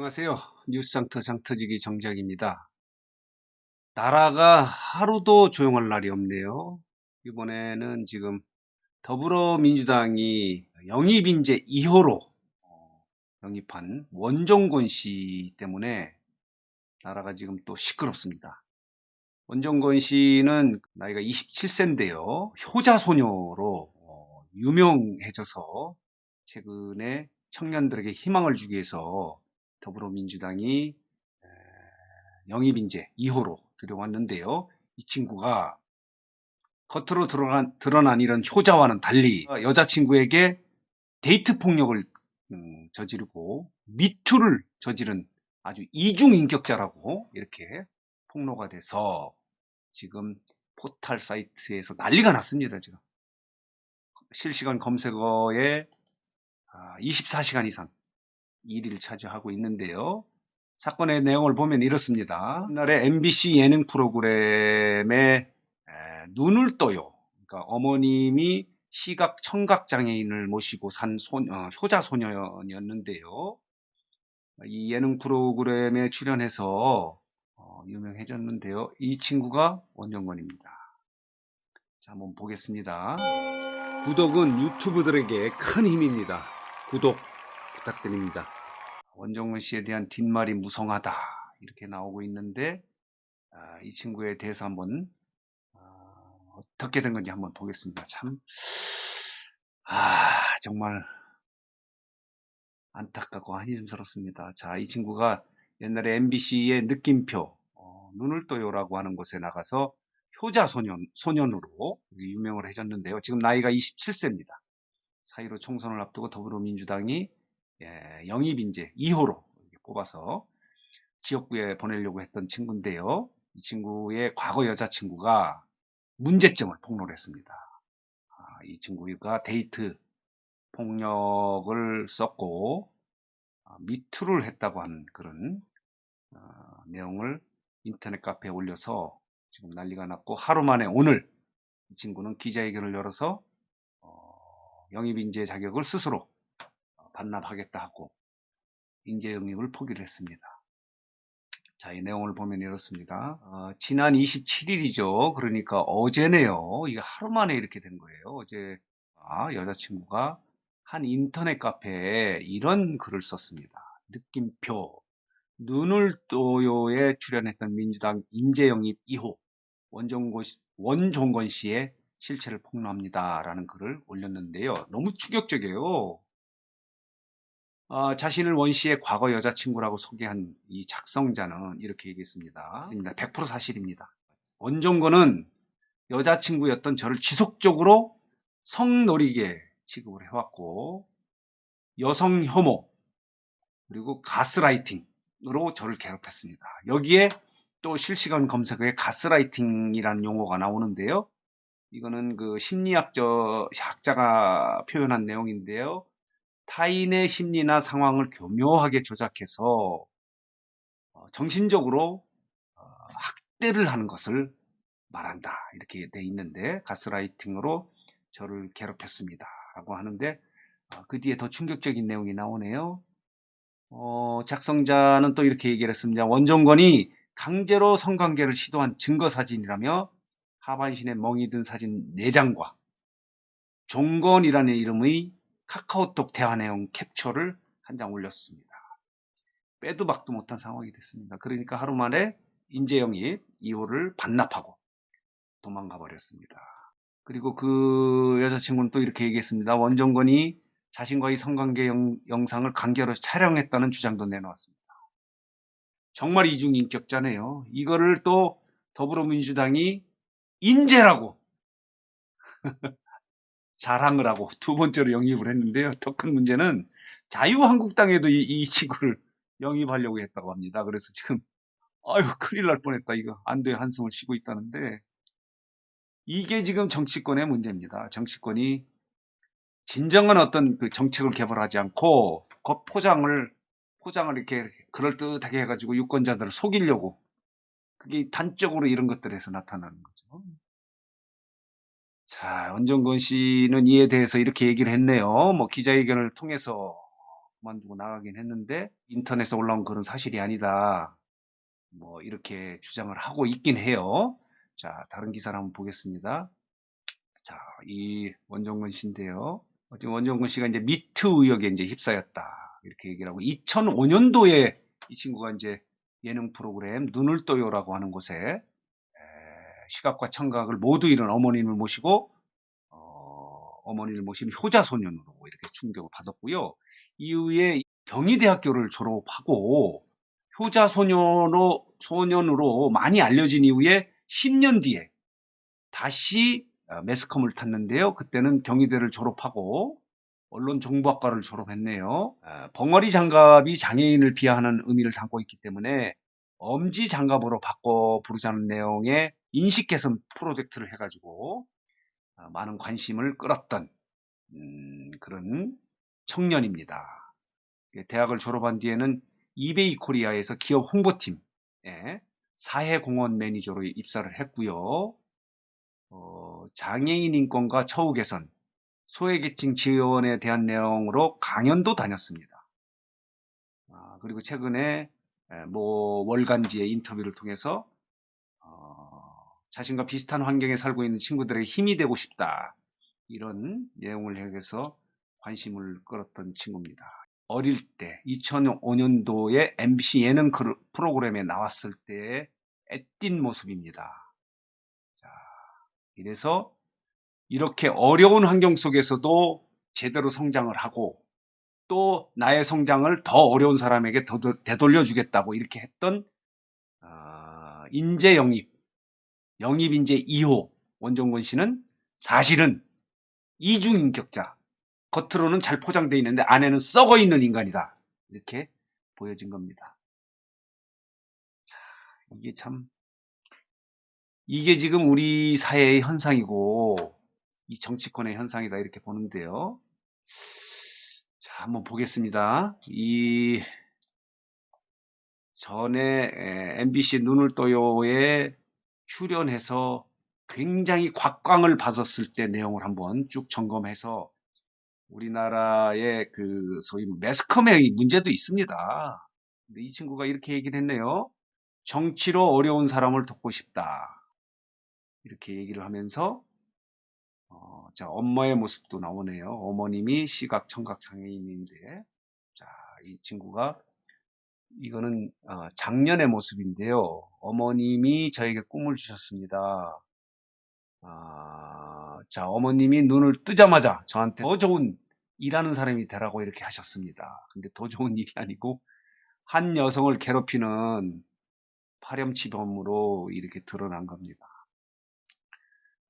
안녕하세요. 뉴스 장터 장터지기 정작입니다. 나라가 하루도 조용할 날이 없네요. 이번에는 지금 더불어민주당이 영입인재 2호로 어, 영입한 원종건 씨 때문에 나라가 지금 또 시끄럽습니다. 원종건 씨는 나이가 27세인데요. 효자 소녀로 어, 유명해져서 최근에 청년들에게 희망을 주기 위해서 더불어민주당이 영입인재 2호로 들여왔는데요. 이 친구가 겉으로 드러난, 드러난 이런 효자와는 달리 여자친구에게 데이트 폭력을 음, 저지르고 미투를 저지른 아주 이중인격자라고 이렇게 폭로가 돼서 지금 포탈 사이트에서 난리가 났습니다. 지금 실시간 검색어에 24시간 아, 이상 1위를 차지하고 있는데요. 사건의 내용을 보면 이렇습니다. 옛날에 MBC 예능 프로그램에 눈을 떠요. 그러니까 어머님이 시각 청각 장애인을 모시고 산 소녀, 어, 효자 소녀였는데요. 이 예능 프로그램에 출연해서 어, 유명해졌는데요. 이 친구가 원정건입니다. 자, 한번 보겠습니다. 구독은 유튜브들에게 큰 힘입니다. 구독 부탁드립니다. 원정훈 씨에 대한 뒷말이 무성하다 이렇게 나오고 있는데 아, 이 친구에 대해서 한번 아, 어떻게 된 건지 한번 보겠습니다. 참, 아 정말 안타깝고 한심스럽습니다. 자, 이 친구가 옛날에 MBC의 느낌표 어, 눈을 떠요라고 하는 곳에 나가서 효자 소년 소년으로 유명을 해졌는데요. 지금 나이가 27세입니다. 사이로 총선을 앞두고 더불어민주당이 예, 영입 인재 2호로 뽑아서 지역구에 보내려고 했던 친구인데요. 이 친구의 과거 여자친구가 문제점을 폭로를 했습니다. 아, 이 친구가 데이트 폭력을 썼고 아, 미투를 했다고 하는 그런 어, 내용을 인터넷 카페에 올려서 지금 난리가 났고 하루 만에 오늘 이 친구는 기자회견을 열어서 어, 영입인재 자격을 스스로 반납하겠다 하고 인재 영입을 포기를 했습니다. 자, 이 내용을 보면 이렇습니다. 어, 지난 27일이죠. 그러니까 어제네요. 이게 하루 만에 이렇게 된 거예요. 어제 아, 여자친구가 한 인터넷 카페에 이런 글을 썼습니다. 느낌표 눈을 또요에 출연했던 민주당 인재 영입 2호 원종건, 원종건 씨의 실체를 폭로합니다. 라는 글을 올렸는데요. 너무 충격적이에요. 어, 자신을 원 씨의 과거 여자친구라고 소개한 이 작성자는 이렇게 얘기했습니다. 100% 사실입니다. 원종건은 여자친구였던 저를 지속적으로 성노리게 취급을 해왔고 여성 혐오 그리고 가스라이팅으로 저를 괴롭혔습니다. 여기에 또 실시간 검색어에 가스라이팅이라는 용어가 나오는데요. 이거는 그 심리학적 학자가 표현한 내용인데요. 타인의 심리나 상황을 교묘하게 조작해서 어, 정신적으로 어, 학대를 하는 것을 말한다. 이렇게 돼 있는데 가스라이팅으로 저를 괴롭혔습니다. 라고 하는데 어, 그 뒤에 더 충격적인 내용이 나오네요. 어, 작성자는 또 이렇게 얘기를 했습니다. 원정건이 강제로 성관계를 시도한 증거 사진이라며 하반신에 멍이 든 사진 4장과 종건이라는 이름의 카카오톡 대화 내용 캡처를 한 장 올렸습니다. 빼도 박도 못한 상황이 됐습니다. 그러니까 하루 만에 인재영입 2호를 반납하고 도망가 버렸습니다. 그리고 그 여자친구는 또 이렇게 얘기했습니다. 원정건이 자신과의 성관계 영, 상을 강제로 촬영했다는 주장도 내놓았습니다. 정말 이중인격자네요. 이거를 또 더불어민주당이 인재라고 자랑을 하고 두 번째로 영입을 했는데요. 더 큰 문제는 자유한국당에도 이, 이 친구를 영입하려고 했다고 합니다. 그래서 지금 아유 큰일 날 뻔했다 이거 안 돼 한숨을 쉬고 있다는데 이게 지금 정치권의 문제입니다. 정치권이 진정한 어떤 그 정책을 개발하지 않고 그 포장을 포장을 이렇게 그럴듯하게 해가지고 유권자들을 속이려고 그게 단적으로 이런 것들에서 나타나는 거죠. 자, 원정건 씨는 이에 대해서 이렇게 얘기를 했네요. 뭐 기자회견을 통해서 그만두고 나가긴 했는데 인터넷에 올라온 그런 사실이 아니다. 뭐 이렇게 주장을 하고 있긴 해요. 자, 다른 기사를 한번 보겠습니다. 자, 이 원정근 씨인데요. 어쨌든 원정근 씨가 이제 미투 의혹에 이제 휩싸였다. 이렇게 얘기를 하고 2005년도에 이 친구가 이제 예능 프로그램 눈을 떠요라고 하는 곳에 에, 시각과 청각을 모두 잃은 어머님을 모시고 어, 머니를 모신 효자 소년으로 이렇게 충격을 받았고요. 이후에 경희대학교를 졸업하고 효자 소년으로 소년으로 많이 알려진 이후에 10년 뒤에 다시 어, 매스컴을 탔는데요. 그때는 경희대를 졸업하고 언론정보학과를 졸업했네요. 어, 벙어리 장갑이 장애인을 비하하는 의미를 담고 있기 때문에 엄지 장갑으로 바꿔 부르자는 내용의 인식 개선 프로젝트를 해가지고 어, 많은 관심을 끌었던 음, 그런 청년입니다. 예, 대학을 졸업한 뒤에는 이베이 코리아에서 기업 홍보팀에 사회공헌 매니저로 입사를 했고요. 어, 장애인 인권과 처우 개선, 소외계층 지원에 대한 내용으로 강연도 다녔습니다. 아, 그리고 최근에 에, 뭐 월간지의 인터뷰를 통해서 어, 자신과 비슷한 환경에 살고 있는 친구들에게 힘이 되고 싶다. 이런 내용을 향해서 관심을 끌었던 친구입니다. 어릴 때 2005년도에 MBC 예능 크루- 프로그램에 나왔을 때의 애띤 모습입니다. 자, 이래서 이렇게 어려운 환경 속에서도 제대로 성장을 하고 또 나의 성장을 더 어려운 사람에게 더 되돌려 주겠다고 이렇게 했던 어, 인재 영입, 영입 인재 2호 원종건 씨는 사실은 이중 인격자, 겉으로는 잘 포장되어 있는데 안에는 썩어 있는 인간이다. 이렇게 보여진 겁니다. 자, 이게 참 이게 지금 우리 사회의 현상이고 이 정치권의 현상이다 이렇게 보는데요. 자, 한번 보겠습니다. 이 전에 에, MBC 눈을 떠요에 출연해서 굉장히 곽광을 받았을 때 내용을 한번 쭉 점검해서 우리나라의 그 소위 매스컴의 문제도 있습니다. 근데 이 친구가 이렇게 얘기를 했네요. 정치로 어려운 사람을 돕고 싶다. 이렇게 얘기를 하면서 어, 자 엄마의 모습도 나오네요. 어머님이 시각 청각 장애인인데 자 이 친구가 이거는 어, 작년의 모습인데요. 어머님이 저에게 꿈을 주셨습니다. 아, 자, 어머님이 눈을 뜨자마자 저한테 더 좋은 일하는 사람이 되라고 이렇게 하셨습니다. 근데 더 좋은 일이 아니고 한 여성을 괴롭히는 파렴치범으로 이렇게 드러난 겁니다.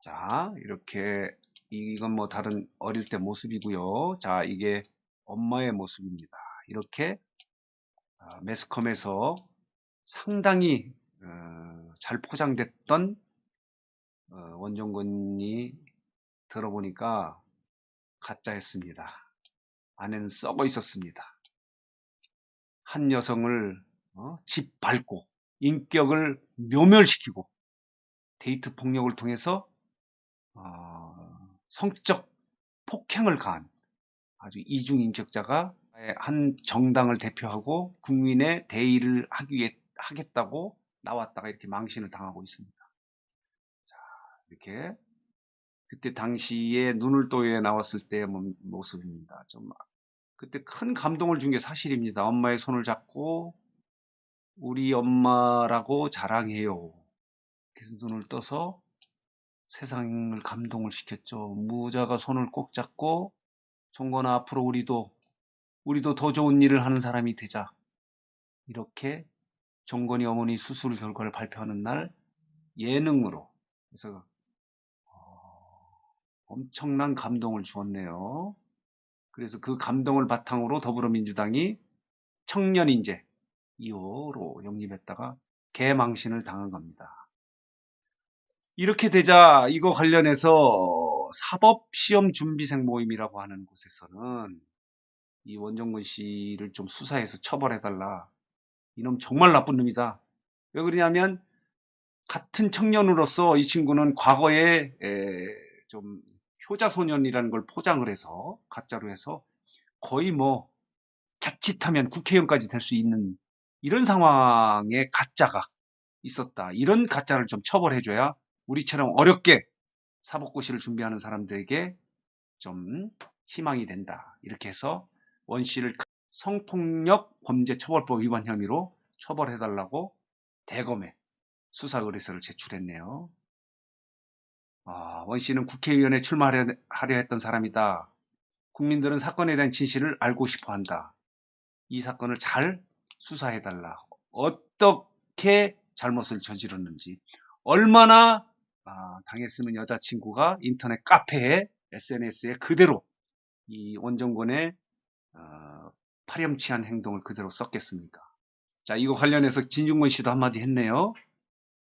자, 이렇게 이건 뭐 다른 어릴 때 모습이고요. 자, 이게 엄마의 모습입니다. 이렇게 아, 매스컴에서 상당히 어, 잘 포장됐던 어, 원종건이 들어보니까 가짜였습니다. 안에는 썩어 있었습니다. 한 여성을 어, 짓밟고 인격을 묘멸시키고 데이트 폭력을 통해서 어, 성적 폭행을 가한 아주 이중인격자가 한 정당을 대표하고 국민의 대의를 하기 하겠다고 나왔다가 이렇게 망신을 당하고 있습니다. 자, 이렇게 그때 당시에 눈을 또에 나왔을 때의 모- 모습입니다. 좀 그때 큰 감동을 준 게 사실입니다. 엄마의 손을 잡고 우리 엄마라고 자랑해요. 그래서 눈을 떠서 세상을 감동을 시켰죠. 무자가 손을 꼭 잡고 종건아 앞으로 우리도 우리도 더 좋은 일을 하는 사람이 되자. 이렇게 종건이 어머니 수술 결과를 발표하는 날 예능으로 그래서 어, 엄청난 감동을 주었네요. 그래서 그 감동을 바탕으로 더불어민주당이 청년인재 2호로 영입했다가 개망신을 당한 겁니다. 이렇게 되자 이거 관련해서 사법시험 준비생 모임이라고 하는 곳에서는 이 원정근 씨를 좀 수사해서 처벌해달라. 이놈 정말 나쁜 놈이다. 왜 그러냐면 같은 청년으로서 이 친구는 과거에 에, 좀 효자 소년이라는 걸 포장을 해서 가짜로 해서 거의 뭐 자칫하면 국회의원까지 될 수 있는 이런 상황에 가짜가 있었다. 이런 가짜를 좀 처벌해줘야 우리처럼 어렵게 사법고시를 준비하는 사람들에게 좀 희망이 된다. 이렇게 해서 원 씨를 성폭력 범죄 처벌법 위반 혐의로 처벌해달라고 대검에 수사 의뢰서를 제출했네요. 아, 원 씨는 국회의원에 출마하려 했던 사람이다. 국민들은 사건에 대한 진실을 알고 싶어 한다. 이 사건을 잘 수사해달라. 어떻게 잘못을 저질렀는지, 얼마나 아, 당했으면 여자친구가 인터넷 카페에 SNS에 그대로 이 원정권의 어, 파렴치한 행동을 그대로 썼겠습니까? 자, 이거 관련해서 진중권 씨도 한마디 했네요.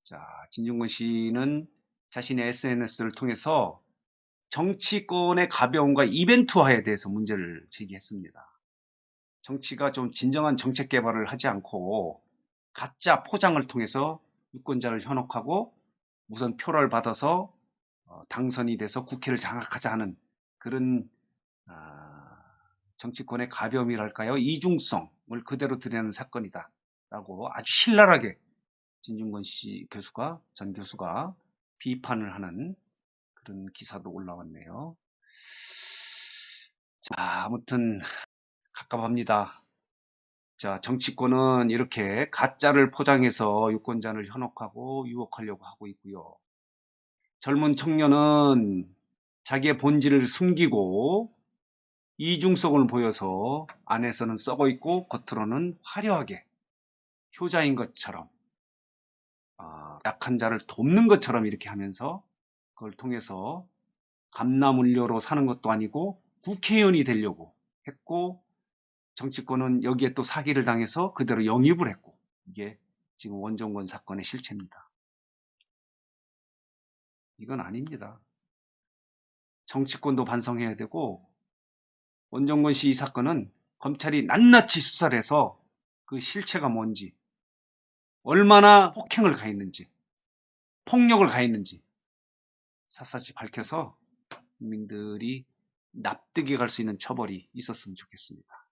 자, 진중권 씨는 자신의 SNS를 통해서 정치권의 가벼움과 이벤트화에 대해서 문제를 제기했습니다. 정치가 좀 진정한 정책 개발을 하지 않고 가짜 포장을 통해서 유권자를 현혹하고 우선 표를 받아서 어, 당선이 돼서 국회를 장악하자 하는 그런 아, 정치권의 가벼움이랄까요 이중성을 그대로 드러내는 사건이다 라고 아주 신랄하게 진중권 씨 교수가 전 교수가 비판을 하는 그런 기사도 올라왔네요. 자, 아무튼 갑갑합니다. 자, 정치권은 이렇게 가짜를 포장해서 유권자를 현혹하고 유혹하려고 하고 있고요. 젊은 청년은 자기의 본질을 숨기고 이중성을 보여서 안에서는 썩어 있고 겉으로는 화려하게 효자인 것처럼 아, 약한 자를 돕는 것처럼 이렇게 하면서 그걸 통해서 감나물려로 사는 것도 아니고 국회의원이 되려고 했고 정치권은 여기에 또 사기를 당해서 그대로 영입을 했고 이게 지금 원정권 사건의 실체입니다. 이건 아닙니다. 정치권도 반성해야 되고 원정권 씨 이 사건은 검찰이 낱낱이 수사를 해서 그 실체가 뭔지 얼마나 폭행을 가했는지 폭력을 가했는지 샅샅이 밝혀서 국민들이 납득이 갈수 있는 처벌이 있었으면 좋겠습니다.